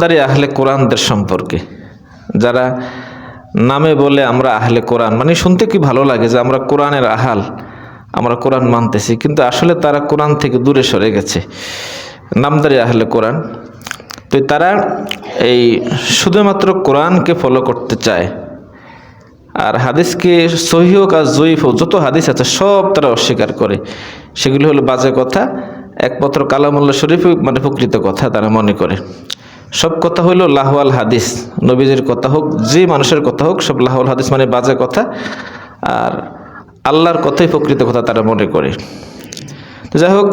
দাঁড়িয়ে আহলে কোরআনদের সম্পর্কে। যারা নামে বলে আমরা আহলে কোরআন মানে শুনতে কি ভালো লাগে যে আমরা কোরআনের আহাল, আমরা কোরআন মানতেছি, কিন্তু আসলে তারা কোরআন থেকে দূরে সরে গেছে, নামদারি আহলে কোরআন। তো তারা এই শুধুমাত্র কোরআনকে ফলো করতে চায়, আর হাদিসকে সহি হোক আর জয়ীফ হোক, যত হাদিস আছে সব তারা অস্বীকার করে। সেগুলি হলো বাজে কথা, একমাত্র কালামুল্লাহ শরীফ মানে প্রকৃত কথা তারা মনে করে। সব কথা হইল লাহওয়াল হাদিস। নবীজির কথা হোক, যে মানুষের কথা হোক, সব লাহওয়াল হাদিস মানে বাজে কথা। আর আল্লাহর কথাই প্রকৃত কথা তারা মনে করে। তো যাই হোক,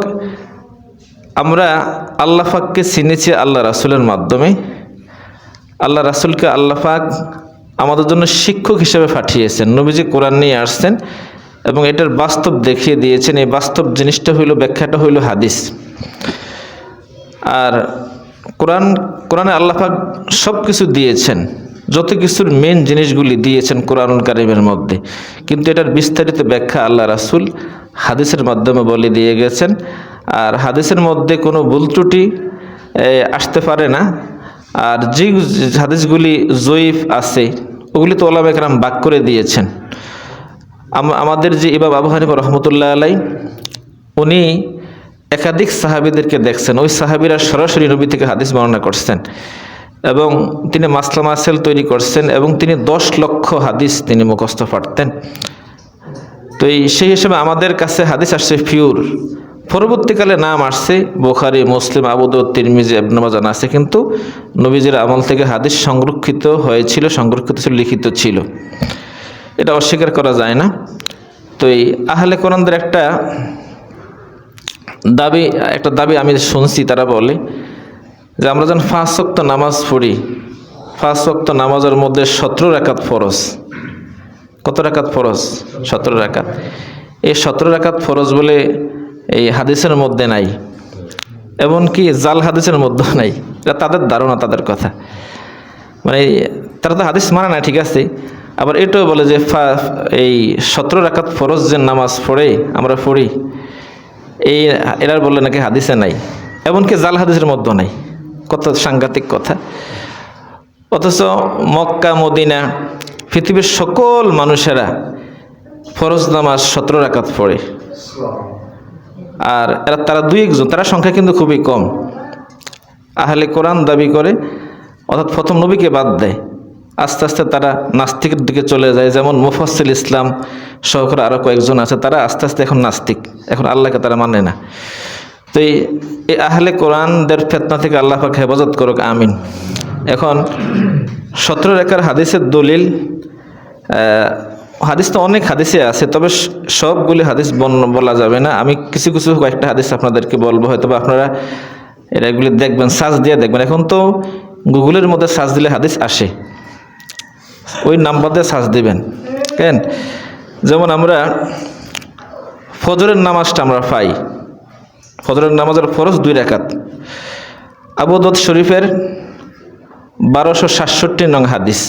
আমরা আল্লাহ পাককে চিনেছি আল্লাহ রাসুলের মাধ্যমে। আল্লাহ রাসুলকে আল্লাহ পাক আমাদের জন্য শিক্ষক হিসেবে পাঠিয়েছেন। নবীজি কোরআন নিয়ে আসছেন এবং এটার বাস্তব দেখিয়ে দিয়েছেন। এই বাস্তব জিনিসটা হইল, ব্যাখ্যাটা হইল হাদিস। আর কোরআন, কোরআনে আল্লাহ পাক সব কিছু দিয়েছেন, যত কিছুর মেন জিনিসগুলি দিয়েছেন কোরআন কারিমের মধ্যে। কিন্তু এটার বিস্তারিত ব্যাখ্যা আল্লাহ রাসুল হাদিসের মাধ্যমে বলে দিয়ে গেছেন। আর হাদিসের মধ্যে কোনো ভুল ত্রুটি আসতে পারে না। আর যে হাদিসগুলি জয়ীফ আছে, ওগুলি তো ওলাম একরাম বাক করে দিয়েছেন। আমাদের যে ইবাব আবু হানিফা রহমতুল্লাহ আলাই উনি একাধিক সাহাবিদেরকে দেখছেন। ওই সাহাবিরা সরাসরি নবী থেকে হাদিস বর্ণনা করছেন এবং তিনি মাসলা মাসেল তৈরি করছেন এবং তিনি দশ লক্ষ হাদিস তিনি মুখস্থ পারতেন তো এই সেই হিসেবে আমাদের কাছে হাদিস আসছে ফিউর পরবর্তীকালে নাম আসছে বোখারি, মুসলিম আবুদ তিরমিজি এবনমাজান আছে, কিন্তু নবীজির আমল থেকে হাদিস সংরক্ষিত হয়েছিল, সংরক্ষিত ছিল, লিখিত ছিল। এটা অস্বীকার করা যায় না। তো এই আহলে কোরআনদের একটা দাবি, একটা দাবি আমি শুনছি তারা বলে যে আমরা যখন পাঁচ শক্ত নামাজ পড়ি, পাঁচ শক্ত নামাজের মধ্যে সতেরো রাকাত ফরজ। কত রাকাত ফরজ? সতেরো রাকাত। এই সতেরো রাকাত ফরজ বলে এই হাদিসের মধ্যে নাই। এমনকি জাল হাদিসের মধ্যেও নাই। এটা তাদের ধারণা, তাদের কথা। মানে তারা তো হাদিস মানে না, ঠিক আছে। আবার এটাও বলে যে ফা- এই সতেরো রাকাত ফরজ যে নামাজ পড়ে, আমরা পড়ি এই এরা বললে নাকি হাদিসে নাই, এমনকি জাল হাদিসের মধ্যেও নাই। কত সাংঘাতিক কথা। অথচ মক্কা, মদিনা, পৃথিবীর সকল মানুষেরা ফরজ নামাজ সতেরো রাকাত পড়ে। আর এরা, তারা দুই একজন, তারা সংখ্যা কিন্তু খুবই কম। আহলে কোরআন দাবি করে, অর্থাৎ প্রথম নবীকে বাদ দেয়। আস্তে আস্তে তারা নাস্তিকের দিকে চলে যায়। যেমন মুফাসিল ইসলাম সহকারে আরও কয়েকজন আছে, তারা আস্তে আস্তে এখন নাস্তিক। এখন আল্লাহকে তারা মানে না। তো এই আহলে কোরআনদের ফেতনা থেকে আল্লাহ পাক হেফাজত করুক, আমিন। এখন সতেরো রেখার হাদিসের দলিল হাদিস তো অনেক হাদিসে আছে, তবে সবগুলি হাদিস বলা যাবে না। আমি কিছু কিছু কয়েকটা হাদিস আপনাদেরকে বলব হয়তো বা আপনারা এরা এগুলি দেখবেন সার্চ দিয়ে দেখবেন। এখন তো গুগলের মধ্যে সার্চ দিলে হাদিস আসে। ওই নাম্বার দিয়ে সার্চ দিবেন। কেন? যেমন আমরা ফজরের নামাজটা আমরা পাই। ফজরের নামাজের ফরজ দুই রেখাত আবু দদ শরীফের বারোশো সাতষট্টি নং হাদিস।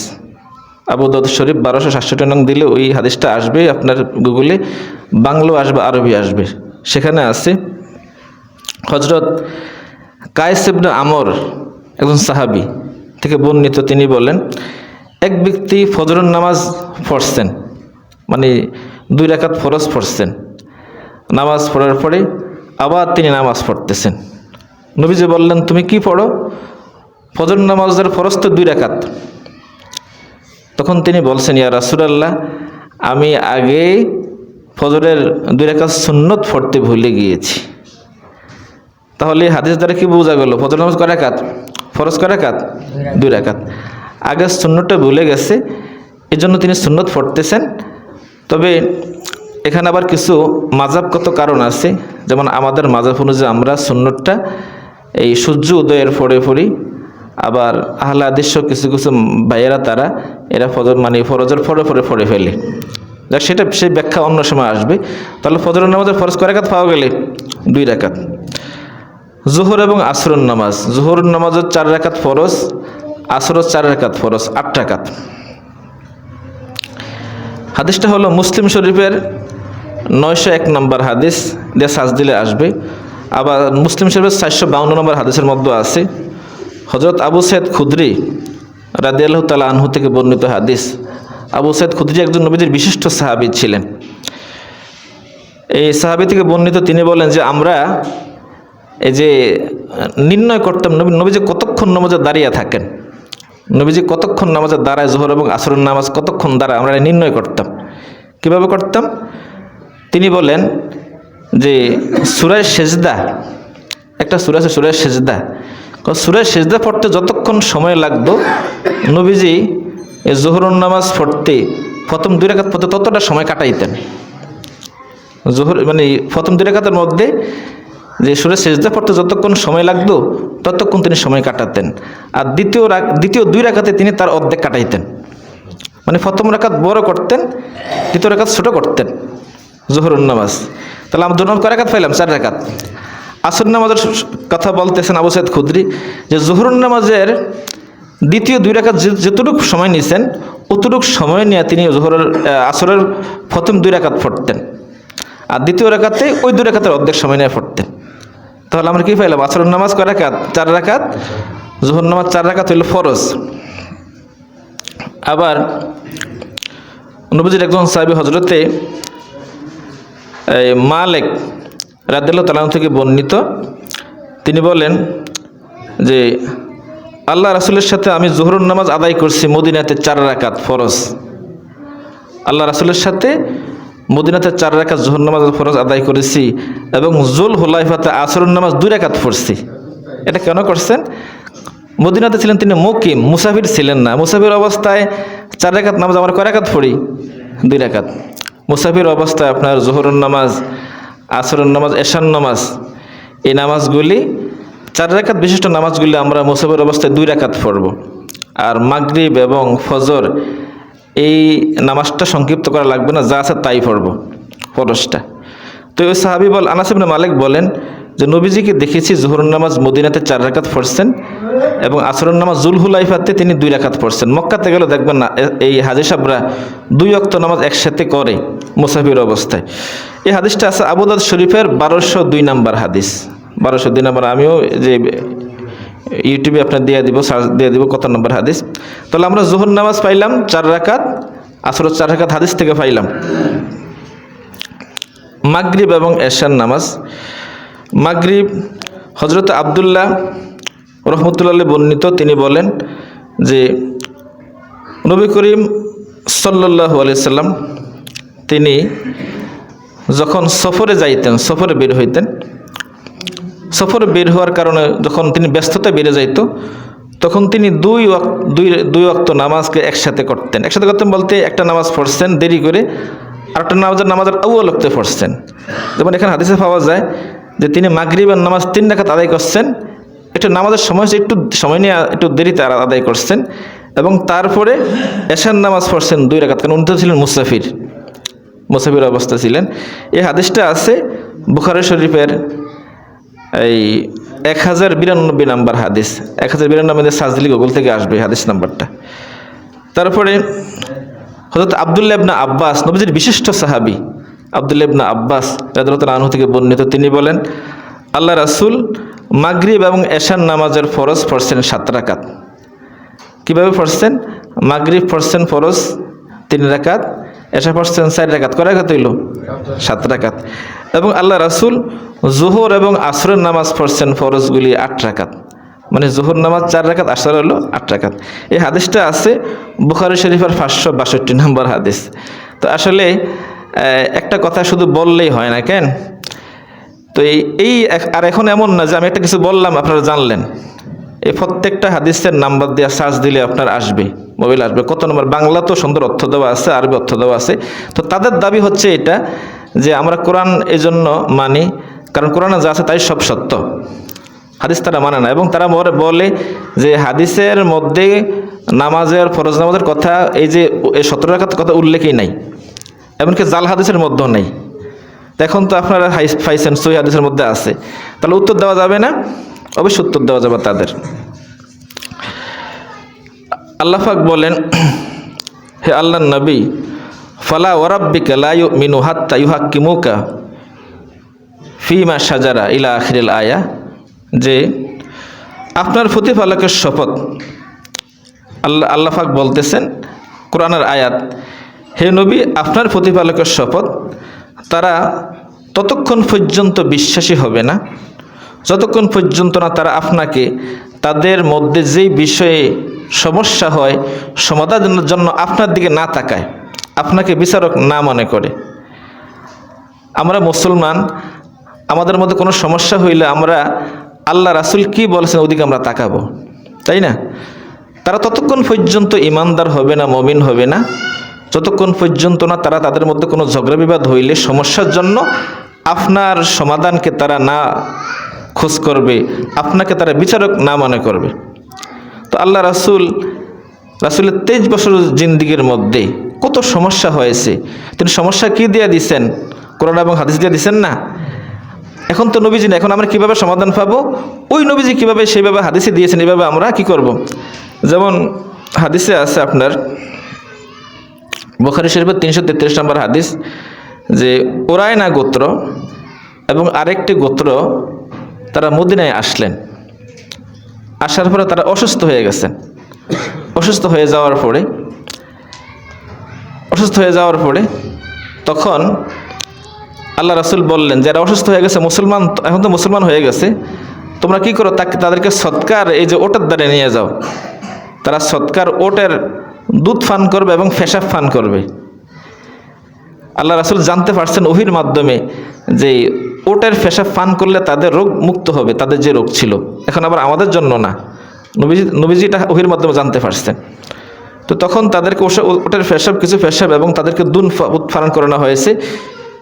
আবু দদ শরীফ বারোশো সাতষট্টি নং দিলে ওই হাদিসটা আসবে আপনার গুগলে, বাংলো আসবে, আরবি আসবে। সেখানে আছে হজরত কায়েসেবনে আমর, একজন সাহাবি, থেকে বর্ণিত তিনি বলেন এক ব্যক্তি ফজরের নামাজ পড়ছেন মানে দুই রাকাত ফরজ পড়ছেন। নামাজ পড়ার পরে আবার তিনি নামাজ পড়তেছেন। নবীজি বললেন, তুমি কি পড়ো? ফজর নামাজের ফরজ তো দুই রাকাত। তখন তিনি বলছেন, ইয়া রাসুলাল্লাহ, আমি আগে ফজরের দুই রাকাত সুন্নত পড়তে ভুলে গিয়েছি। তাহলে হাদিস দ্বারা কি বোঝা গেল? ফজর নামাজ কয় রাকাত? ফরজ কয় রাকাত? দুই রাকাত। আগে সুন্নতটা ভুলে গেছে এই জন্য তিনি সুন্নত পড়তেছেন। তবে এখানে আবার কিছু মাজাবগত কারণ আছে। যেমন আমাদের মাজাব অনুযায়ী আমরা সুন্নতটা এই সূর্য উদয়ের পরে পড়ি। আবার আহলা আদিশ্য কিছু কিছু ভাইয়েরা তারা এরা ফজর মানে ফরজের পরে পরে পড়ে ফেলে। যাক, সেটা সেই ব্যাখ্যা অন্য সময় আসবে। তাহলে ফজরের নামাজের ফরজ কয় রাকাত পাওয়া গেলে? দুই রাকাত। জোহর এবং আসরুন নামাজ। জোহর নামাজের চার রাকাত ফরজ। আসরত চার রাকাত ফরস আট রাকাত। হাদিসটা হলো মুসলিম শরীফের নয়শো এক নম্বর হাদিস, দিয়ে সাজ দিলে আসবে। আবার মুসলিম শরীফের চারশো বাউন্ন নম্বর হাদিসের মধ্যে আছে হজরত আবু সৈয়দ খুদ্রি রাদিয়াল্লাহ তালা আনহু থেকে বর্ণিত হাদিস। আবু সৈয়দ খুদ্রি একজন নবীদের বিশিষ্ট সাহাবি ছিলেন। এই সাহাবি থেকে বর্ণিত তিনি বলেন যে, আমরা এই যে নির্ণয় করতাম নবী নবী যে কতক্ষণ নামাজে দাঁড়িয়ে থাকেন নবীজি কতক্ষণ নামাজের দাঁড়ায় জোহর এবং আসরের নামাজ কতক্ষণ দাঁড়ায় আমরা নির্ণয় করতাম। কীভাবে করতাম? তিনি বলেন যে সুরায় সেজদা, একটা সুরা আছে সুরায় সেজদা। সুরায় সেজদা পড়তে যতক্ষণ সময় লাগতো, নবীজি জোহরুন নামাজ পড়তে প্রথম দুই রেখাত পড়তে ততটা সময় কাটাইতেন। জোহর মানে প্রথম দুই রেখাতের মধ্যে যে সুরে সেজদা পড়তে যতক্ষণ সময় লাগতো, ততক্ষণ তিনি সময় কাটাতেন। আর দ্বিতীয় দ্বিতীয় দুই রাখাতে তিনি তার অর্ধেক কাটাইতেন। মানে প্রথম রাখাত বড় করতেন, দ্বিতীয় রাখাত ছোট করতেন। জোহরুন নামাজ। তাহলে আমরা জন্য কয় রাখাত পাইলাম? চার রাখাত আসর নামাজের কথা বলতেছেন আবু সাইদ খুদ্রি যে জোহরুন নামাজের দ্বিতীয় দুই রাখাত যে যতটুকু সময় নিয়েছেন অতটুকু সময় নিয়ে তিনি জোহরের আসরের প্রথম দুই রাখাত পড়তেন। আর দ্বিতীয় রেখাতে ওই দুই রেখাতের অর্ধেক সময় নিয়ে পড়তেন। তাহলে আমরা কি পাইলাম? আসরের নামাজ কয় রাকাত? চার রাকাত? জোহর নামাজ চার রাকাত হইল ফরজ। আবার নবীজির একজন সাহেবী হজরতে মালেক রাদিল্লাহ তালাম থেকে বর্ণিত। তিনি বলেন যে, আল্লাহ রাসুলের সাথে আমি জোহরুর নামাজ আদায় করছি মদিনাতে চার রাকাত ফরজ। আল্লাহ রাসুলের সাথে মদিনাতে চার রাকাত জোহর নামাজ ফরজ আদায় করেছি এবং জুল হুলাইফাতে আসরুন নামাজ দুই রাকাত পড়ছি। এটা কেন করছেন? মদিনাতে ছিলেন তিনি মুকিম, মুসাফির ছিলেন না। মুসাফির অবস্থায় চার রাকাত নামাজ আমরা কয় রাকাত পড়ি? দুই রাকাত। মুসাফির অবস্থায় আপনার জোহরুন নামাজ আসরুন নামাজ এশান নামাজ, এই নামাজগুলি, চার রাকাত বিশিষ্ট নামাজগুলি আমরা মুসাফির অবস্থায় দুই রাকাত পড়ব। আর মাগরিব এবং ফজর এই নামাজটা সংক্ষিপ্ত করা লাগবে না, যা আছে তাই পড়ব ফরজটা তো ওই সাহাবি বল আনাসিবনে মালিক বলেন যে, নবীজিকে দেখেছি জোহরুন নামাজ মদিনাতে চার রাকাত পড়ছেন এবং আসরুন নামাজ জুলহুলাইফাতে তিনি দুই রাকাত পড়ছেন। মক্কাতে গেলে দেখবেন না এই হাজি সাবরা দুই অক্ত নামাজ একসাথে করে মুসাফির অবস্থায়। এই হাদিসটা আছে আবুদাদ শরীফের বারোশো দুই নাম্বার হাদিস। বারোশো দুই নাম্বার, আমিও যে ইউটিউবে আপনার দিয়ে দিব সার্চ দিয়ে দিব কত নম্বর হাদিস। তাহলে আমরা জোহর নামাজ পাইলাম চার রাকাত আসর চার রাকাত হাদিস থেকে পাইলাম। মাগরিব এবং এশার নামাজ। মাগরিব হজরত আবদুল্লাহ রহমতুল্লাহ বর্ণিত, তিনি বলেন যে, নবী করিম সাল্লাল্লাহু আলাইহি সাল্লাম তিনি যখন সফরে যাইতেন, সফরে বের হইতেন সফরে বের হওয়ার কারণে যখন তিনি ব্যস্ততা বেড়ে যাইতো, তখন তিনি দুই দুই দুই অক্ত নামাজকে একসাথে করতেন। একসাথে করতেন বলতে একটা নামাজ পড়ছেন, দেরি করে আর একটা নামাজের নামাজের আউয়াল অক্তে পড়ছেন। যেমন এখানে হাদিসে পাওয়া যায় যে তিনি মাগরিবের নামাজ তিন রাখাত আদায় করছেন, একটু নামাজের সময় একটু সময় নিয়ে একটু দেরিতে আদায় করছেন এবং তারপরে এশার নামাজ পড়ছেন দুই রাখাত কারণ উনি তো ছিলেন মুসাফির মুসাফির অবস্থা ছিলেন। এই হাদিসটা আছে বুখারি শরীফের এই এক হাজার বিরানব্বই নাম্বার হাদিস, এক হাজার বিরানব্বই সাজদিলি গুগল থেকে আসবে হাদিস নাম্বারটা। তারপরে হজরত আবদুল্লাহ ইবনা আব্বাস, নবীজির বিশিষ্ট সাহাবি আবদুল্লাহ ইবনা আব্বাস রাদরত আনহু থেকে বর্ণিত, তিনি বলেন, আল্লাহ রাসুল মাগরিব এবং এশান নামাজের ফরজ পড়ছেন সাত রাকাত। কীভাবে পড়ছেন? মাগরিব পড়ছেন ফরজ তিন রাকাত এশা পড়ছেন চার রাকাত কয় রাকাত হইল? সাত রাকাত এবং আল্লাহ রাসূল জোহর এবং আসরের নামাজ পড়ছেন ফরজগুলি আট রাকাত মানে জোহর নামাজ চার রাকাত আসর হলো আট রাকাত এই হাদিসটা আছে বুখারি শরীফের পাঁচশো বাষট্টি নম্বর হাদিস। তো আসলে একটা কথা শুধু বললেই হয় না, কেন? তো এই, আর এখন এমন না যে আমি একটা কিছু বললাম, আপনারা জানলেন। এই প্রত্যেকটা হাদিসের নাম্বার দিয়ে সার্চ দিলে আপনার আসবে, মোবাইল আসবে। কত নম্বর? বাংলা তো সুন্দর অর্থ দেওয়া আছে, আরবি অর্থ দেওয়া আছে। তো তাদের দাবি হচ্ছে এটা যে আমরা কোরআন এই জন্য মানি, কারণ কোরআনে যা আছে তাই সব সত্য। হাদিস তারা মানে না। এবং তারা বলে- যে হাদিসের মধ্যে নামাজের ফরজ নামাজের কথা, এই যে এই সতেরো কথা উল্লেখই নাই। এমনকি জাল হাদিসের মধ্যেও নেই। এখন তো আপনারা হাই- পাইছেন সই হাদিসের মধ্যে আছে। তাহলে উত্তর দেওয়া যাবে না। অবশ্যই উত্তর দেওয়া যাবে তাদের। আল্লাহাক বলেন, হে আল্লাহ নবী, ফালা ওরাব্বিকা লা ইউমিনু হাত্তা ইউহাক্কিমুকা ফিমা সাজারা ইলা আখিরিল আয়া। যে আপনার প্রতিপালকের শপথ আল্লাহ আল্লাহাক বলতেছেন, কোরআনের আয়াত, হে নবী, আপনার প্রতিপালকের শপথ, তারা ততক্ষণ পর্যন্ত বিশ্বাসী হবে না। যতক্ষণ পর্যন্ত না তারা আপনাকে তাদের মধ্যে যেই বিষয়ে সমস্যা হয়, সমাধানের জন্য আপনার দিকে না তাকায়, আপনাকে বিচারক না মনে করে। আমরা মুসলমান, আমাদের মধ্যে কোনো সমস্যা হইলে আমরা আল্লাহ রাসুল কি বলেছেন ওদিকে আমরা তাকাবো, তাই না? তারা ততক্ষণ পর্যন্ত ইমানদার হবে না, মমিন হবে না। যতক্ষণ পর্যন্ত না তারা তাদের মধ্যে কোনো ঝগড়া বিবাদ হইলে সমস্যার জন্য আপনার সমাধানকে তারা না খোঁজ করবে, আপনাকে তারা বিচারক না মনে করবে। তো আল্লাহ রাসুল, রাসুলের তেইশ বছর জিন্দিগির মধ্যে কত সমস্যা হয়েছে। তিনি সমস্যা কি দিয়ে দিছেন? কোরআন এবং হাদিস দিয়ে দিছেন না? এখন তো নবীজি না, এখন আমরা কীভাবে সমাধান পাবো? ওই নবীজি কীভাবে সেইভাবে হাদিসে দিয়েছেন এইভাবে আমরা কি করব। যেমন হাদিসে আছে আপনার, বোখারি শরীফের তিনশো তেত্রিশ নম্বর হাদিস, যে ওরায়না গোত্র এবং আরেকটি গোত্র তারা মদিনায় আসলেন। আসার পরে তারা অসুস্থ হয়ে গেছেন। অসুস্থ হয়ে যাওয়ার পরে, অসুস্থ হয়ে যাওয়ার পরে তখন আল্লাহ রাসুল বললেন, যারা অসুস্থ হয়ে গেছে, মুসলমান এখন তো মুসলমান হয়ে গেছে, তোমরা কি করো, তাকে, তাদেরকে সৎকার, এই যে ওটার দ্বারে নিয়ে যাও। তারা সৎকার ওটের দুধ ফান করবে এবং ফেসাব ফান করবে। আল্লাহ রাসুল জানতে পারছেন ওহির মাধ্যমে যে ওটের ফেসাব ফান করলে তাদের রোগ মুক্ত হবে, তাদের যে রোগ ছিল। এখন আবার আমাদের জন্য না। নবীজি নবীজিটা ওহির মাধ্যমে জানতে পারছেন। তো তখন তাদেরকে ওটের ফেসাব, কিছু ফেসাব এবং তাদেরকে দুন উৎপাদন করানো হয়েছে।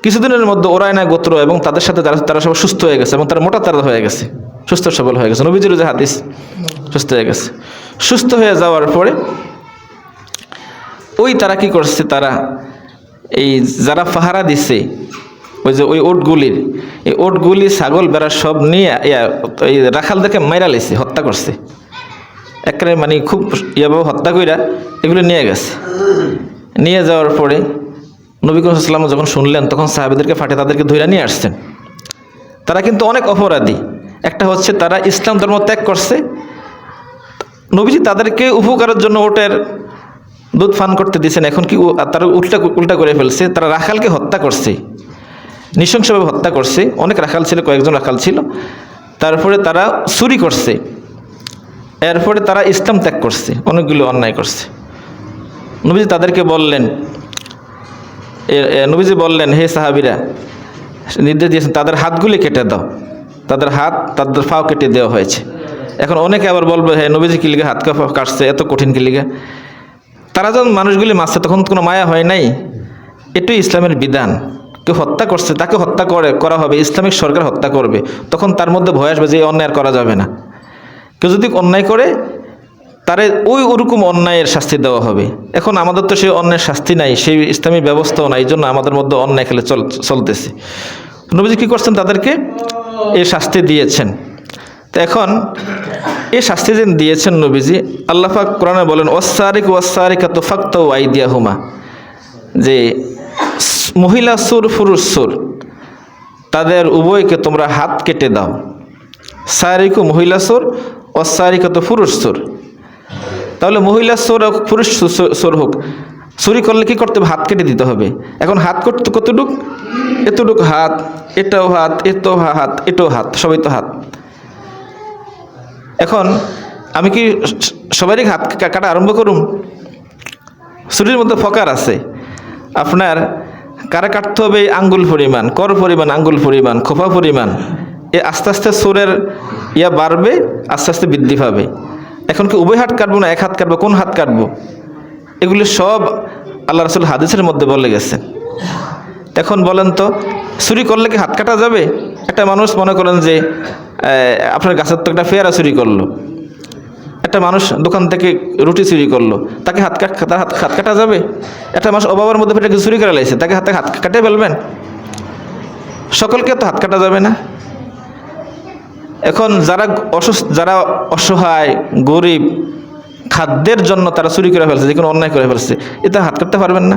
কিছুদিনের মধ্যে ওরাই না গোত্র এবং তাদের সাথে তারা তারা সব সুস্থ হয়ে গেছে এবং তারা মোটা তারা হয়ে গেছে, সুস্থ সবল হয়ে গেছে। নবীজির যে হাদিস, সুস্থ হয়ে গেছে। সুস্থ হয়ে যাওয়ার পরে ওই তারা কি করছে, তারা এই যারা পাহারা দিছে ওই যে ওই ওটগুলির এই ওটগুলি ছাগল, বেড়া সব নিয়ে এই রাখালদেরকে মাইরা লেছে, হত্যা করছে। একেবারে মানে খুব ইয়াভাবে হত্যা কইরা এগুলো নিয়ে গেছে। নিয়ে যাওয়ার পরে নবী যখন শুনলেন, তখন সাহাবিদেরকে ফাটে তাদেরকে ধৈরা নিয়ে আসছেন। তারা কিন্তু অনেক অপরাধী। একটা হচ্ছে তারা ইসলাম ধর্ম ত্যাগ করছে। নবীজি তাদেরকে উপকারের জন্য ওটের দুধ ফান করতে দিয়েছেন। এখন কি তারা উল্টা উল্টা করে ফেলছে। তারা রাখালকে হত্যা করছে। নৃশংসভাবে হত্যা করছে। অনেক রাখাল ছিল, কয়েকজন রাখাল ছিল। তারপরে তারা চুরি করছে। এরপরে তারা ইসলাম ত্যাগ করছে, অনেকগুলো অন্যায় করছে। নবীজি তাদেরকে বললেন নবীজি বললেন, হে সাহাবিরা, নির্দেশ দিয়েছেন, তাদের হাতগুলি কেটে দাও। তাদের হাত, তাদের ফাও কেটে দেওয়া হয়েছে। এখন অনেকে আবার বলবে হ্যাঁ নবীজি, কি লিগে হাত কাপা কাটছে? এত কঠিন কি লিগে? তারা যখন মানুষগুলি মারছে, তখন কোনো মায়া হয় নাই। এটাই ইসলামের বিধান। কেউ হত্যা করছে, তাকে হত্যা করে, করা হবে, ইসলামিক সরকার হত্যা করবে, তখন তার মধ্যে ভয় আসবে যে এই অন্যায় করা যাবে না। কেউ যদি অন্যায় করে, তারে ওই ওরকম অন্যায়ের শাস্তি দেওয়া হবে। এখন আমাদের তো সেই অন্যায়ের শাস্তি নাই, সেই ইসলামী ব্যবস্থাও নাই এই জন্য আমাদের মধ্যে অন্যায় খেলে চল, চলতেছে। নবীজি কী করছেন তাদেরকে? এই শাস্তি দিয়েছেন। তো এখন এই শাস্তি যে দিয়েছেন নবীজি আল্লাহাক কোরআনে বলেন ওসারিক ওয়াসারিকা তো ফাক্ত আইদিয়া হুমা যে মহিলা সুর, পুরুষ সুর, তাদের উভয়কে তোমরা হাত কেটে দাও। সারিকু মহিলা সুর, অসারিকা তো পুরুষ সুর। তাহলে মহিলা সুর হোক, পুরুষ সো- সো- হোক, চুরি করলে কি করতে হবে? হাত কেটে দিতে হবে। এখন হাত করতে কতটুক? এতটুক হাত, এটাও হাত এটাও হাত এটাও হাত, সবই তো হাত। এখন আমি কি সবারই হাত কাটা আরম্ভ করুম? চুরির মধ্যে ফকার আছে। আপনার কারা কাটতে হবে আঙ্গুল পরিমাণ, কর পরিমাণ, আঙ্গুল পরিমাণ, খোপা পরিমাণ, এ আস্তে আস্তে সুরের ইয়া বাড়বে, আস্তে আস্তে বৃদ্ধি পাবে। এখন কি উভয় হাত কাটবো না এক হাত কাটবো? কোন হাত কাটবো? এগুলি সব আল্লাহ রসুল হাদিসের মধ্যে বলে গেছে। এখন বলেন তো, চুরি করলে কি হাত কাটা যাবে? একটা মানুষ মনে করেন যে আপনার গাছের তো একটা পেয়ারা চুরি করল। একটা মানুষ দোকান থেকে রুটি চুরি করল, তাকে হাত কাট তার হাত হাত কাটা যাবে? একটা মানুষ অভাবের মধ্যে ফেটে চুরি করে লাইছে, তাকে হাতে হাত কাটে ফেলবেন? সকলকে তো হাত কাটা যাবে না। এখন যারা অসুস্থ যারা অসহায়, গরিব, খাদ্যের জন্য তারা চুরি করে ফেলছে, যে কোনো অন্যায় করে ফেলছে এটা হাত কাটতে পারবেন না।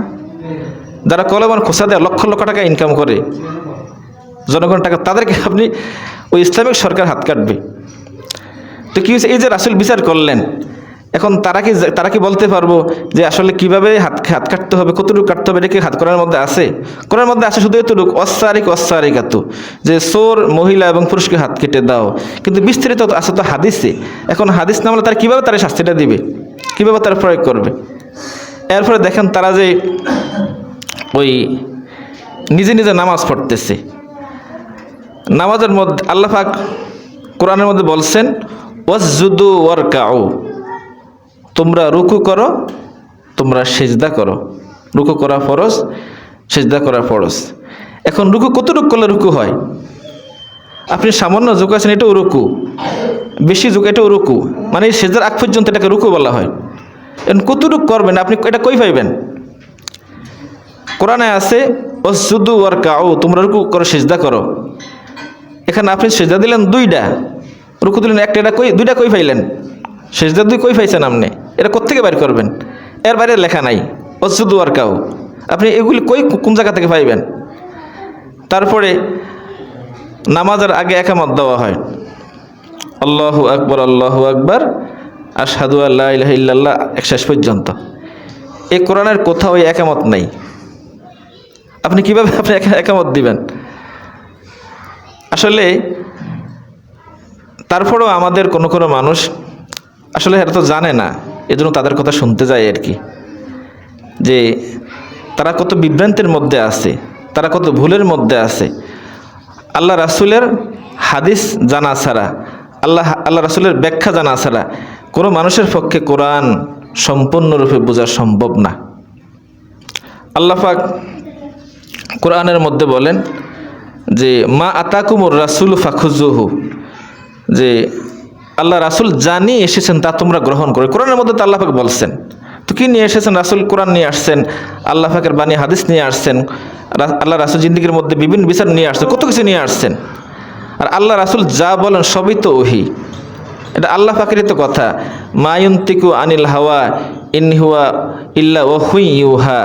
যারা কলমান খোসা দেয় লক্ষ লক্ষ টাকা ইনকাম করে, জনগণ টাকা তাদেরকে আপনি ওই ইসলামিক সরকার হাত কাটবে। তো কি হয়েছে? এই যে রাসুল বিচার করলেন, এখন তারা কি তারা কি বলতে পারব যে আসলে কীভাবে হাত হাত কাটতে হবে, কতটুকু কাটতে হবে? এটা কি হাত করার মধ্যে আছে? করার মধ্যে আছে শুধু এতটুকু অস্বারিক অস্বারিকাতু যে সোর মহিলা এবং পুরুষকে হাত কেটে দাও। কিন্তু বিস্তারিত আছে তো হাদিসে। এখন হাদিস না হলে তারা কীভাবে তারা শাস্তিটা দিবে? কীভাবে তারা প্রয়োগ করবে? এরপরে দেখেন তারা যে ওই নিজে নিজে নামাজ পড়তেছে। নামাজের মধ্যে আল্লাহ পাক কোরআনের মধ্যে বলছেন ওয়াজুদু ওয়ারকাউ। তোমরা রুকু করো, তোমরা সেজদা করো। রুকু করা ফরজ, সেজদা করা ফরজ। এখন রুকু কতটুকু করলে রুকু হয়? আপনি সামান্য আছেন, এটাও রুকু। বেশি যোগ, এটাও রুকু। মানে সেজদার আগ পর্যন্ত এটাকে রুকু বলা হয়। এখন কতটুকু করবেন, আপনি এটা কই পাইবেন? কোরআনে আছে অসুদু ওয়ার কাউ তোমরা রুকু করো, সেজদা করো। এখানে আপনি সেজদা দিলেন দুইটা। রুকু দিলেন, একটা এটা কই দুইটা কই পাইলেন সেজদা দুই কই পাইছেন আপনি? এটা কোত্থেকে বাইর করবেন? এর বাইরে লেখা নাই। অসুদু আর কাউ। আপনি এগুলি কই কোন জায়গা থেকে পাইবেন? তারপরে নামাজের আগে একামত দেওয়া হয়। আল্লাহু আকবর আল্লাহু আকবর। আর সাধু আল্লাহ ইল্লাল্লাহ, এক শেষ পর্যন্ত। এই কোরআনের কোথাও একামত নেই। আপনি কীভাবে আপনি একা- একামত দিবেন? আসলে তারপরেও আমাদের কোনো কোনো মানুষ আসলে এরা তো জানে না, এজন্য তাদের কথা শুনতে যায় আর কি। যে তারা কত বিভ্রান্তের মধ্যে আছে, তারা কত ভুলের মধ্যে আছে। আল্লাহ রাসুলের হাদিস জানা ছাড়া, আল্লাহ আল্লাহ রাসুলের ব্যাখ্যা জানা ছাড়া কোনো মানুষের পক্ষে কোরআন সম্পূর্ণরূপে বোঝা সম্ভব না। আল্লাহ পাক কোরআনের মধ্যে বলেন যে, মা আতাকুমুর রাসুল ফাখুজুহু যে আল্লাহ রাসুল যা নিয়ে এসেছেন তা তোমরা গ্রহণ করো। কোরআনের মধ্যে তো আল্লাহ পাক বলছেন। তো কি নিয়ে এসেছেন? রাসুল কোরআন নিয়ে আসছেন, আল্লাহ পাকের বাণী, হাদিস নিয়ে আসছেন আল্লাহ রাসুল জিন্দিগির মধ্যে বিভিন্ন বিচার নিয়ে আসছেন, কত কিছু নিয়ে আসছেন। আর আল্লাহ রাসুল যা বলেন সবই তো ওহি। এটা আল্লাহ পাকেরই তো কথা। মায়ন্তিকু আনিল হাওয়া, ইন হুয়া ইল্লা ও হুই ইউহা।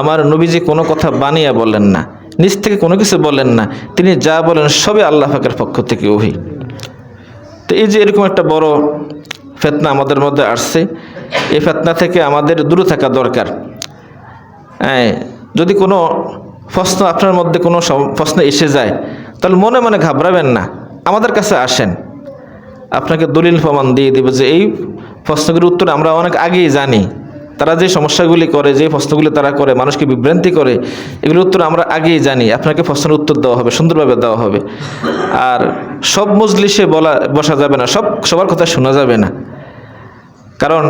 আমার নবীজি কোনো কথা বানিয়ে বলেন না, নিজ থেকে কোনো কিছু বলেন না। তিনি যা বলেন সবই আল্লাহ পাকের পক্ষ থেকে ওহি। তো এই যে এরকম একটা বড় ফেতনা আমাদের মধ্যে আসছে, এই ফেতনা থেকে আমাদের দূরে থাকা দরকার। হ্যাঁ যদি কোনো প্রশ্ন আপনার মধ্যে কোনো প্রশ্ন এসে যায়, তাহলে মনে মনে ঘাবড়াবেন না, আমাদের কাছে আসেন। আপনাকে দলিল প্রমাণ দিয়ে দেবে যে এই প্রশ্নগুলির উত্তর আমরা অনেক আগেই জানি। তারা যে সমস্যাগুলি করে, যে প্রশ্নগুলি তারা করে, মানুষকে বিভ্রান্তি করে, এগুলোর উত্তর আমরা আগেই জানি। আপনাকে প্রশ্নের উত্তর দেওয়া হবে, সুন্দরভাবে দেওয়া হবে। আর সব মজলিসে বলা, বসা যাবে না, সব, সবার কথা শোনা যাবে না। কারণ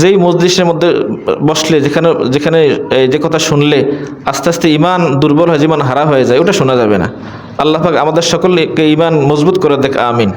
যেই মজলিসের মধ্যে বসলে, যেখানে যেখানে যে কথা শুনলে আস্তে আস্তে ইমান দুর্বল হয় জীবন হারা হয়ে যায়, ওটা শোনা যাবে না। আল্লাহ পাক আমাদের সকলকে ইমান মজবুত করে দেখ, আমিন।